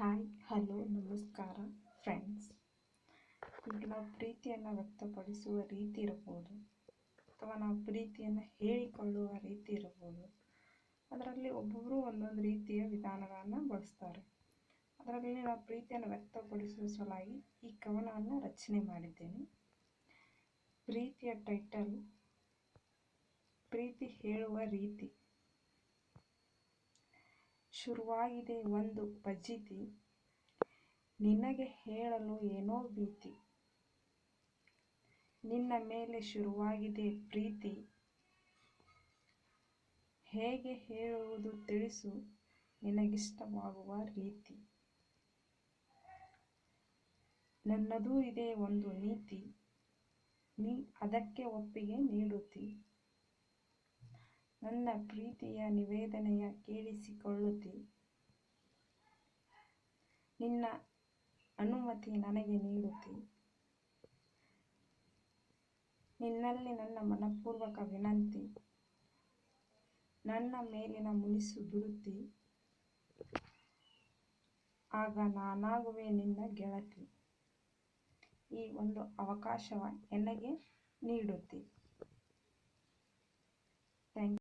Hi, hello, ನಮಸ್ಕಾರ friends ಈಗ ನಾವು ಪ್ರೀತಿಯನ್ನು ವ್ಯಕ್ತಪಡಿಸುವ ರೀತಿ ಇರಬಹುದು ಅಥವಾ ನಾವು ಪ್ರೀತಿಯನ್ನು ಹೇಳಿಕೊಳ್ಳುವ ರೀತಿ ಇರಬಹುದು ಅದರಲ್ಲಿ ಒಬ್ಬೊಬ್ಬರು ಒಂದೊಂದು ರೀತಿಯ ವಿಧಾನಗಳನ್ನು ಬಳಸ್ತಾರೆ. ಅದರಲ್ಲಿ ನಾವು ಪ್ರೀತಿಯನ್ನು ವ್ಯಕ್ತಪಡಿಸುವ ಸಲುವಾಗಿ ಈ ಕವನವನ್ನು ರಚನೆ ಮಾಡಿದ್ದೇನೆ. ಪ್ರೀತಿಯ ಟೈಟಲ್ ಪ್ರೀತಿ ಹೇಳುವ ರೀತಿ. ಶುರುವಾಗಿದೆ ಒಂದು ಫಜೀತಿ ನಿನಗೆ ಹೇಳಲು ಏನೋ ಭೀತಿ. ನಿನ್ನ ಮೇಲೆ ಶುರುವಾಗಿದೆ ಪ್ರೀತಿ. ಹೇಗೆ ಹೇಳುವುದು ತಿಳಿಸು. ನಿನಗಿಷ್ಟವಾಗುವ ರೀತಿ. ನನ್ನದೂ ಇದೆ ಒಂದು ನೀತಿ. ನೀ ಅದಕ್ಕೆ ಒಪ್ಪಿಗೆ ನೀಡುತ್ತಿ. ನನ್ನ ಪ್ರೀತಿಯ ನಿವೇದನೆಯ ಕೇಳಿಸಿಕೊಳ್ಳುತ್ತಿ. ನಿನ್ನ ಅನುಮತಿ ನನಗೆ ನೀಡುತ್ತಿ. ನಿನ್ನಲ್ಲಿ ನನ್ನ ಮನಪೂರ್ವಕ ವಿನಂತಿ. ನನ್ನ ಮೇಲಿನ ಮುನಿಸು ಬಿಡುತ್ತಿ ಆಗ ನಾನಾಗುವೆ ನಿನ್ನ ಗೆಳತಿ. ಈ ಒಂದು ಅವಕಾಶವ ನನಗೆ ನೀಡುತ್ತಿ.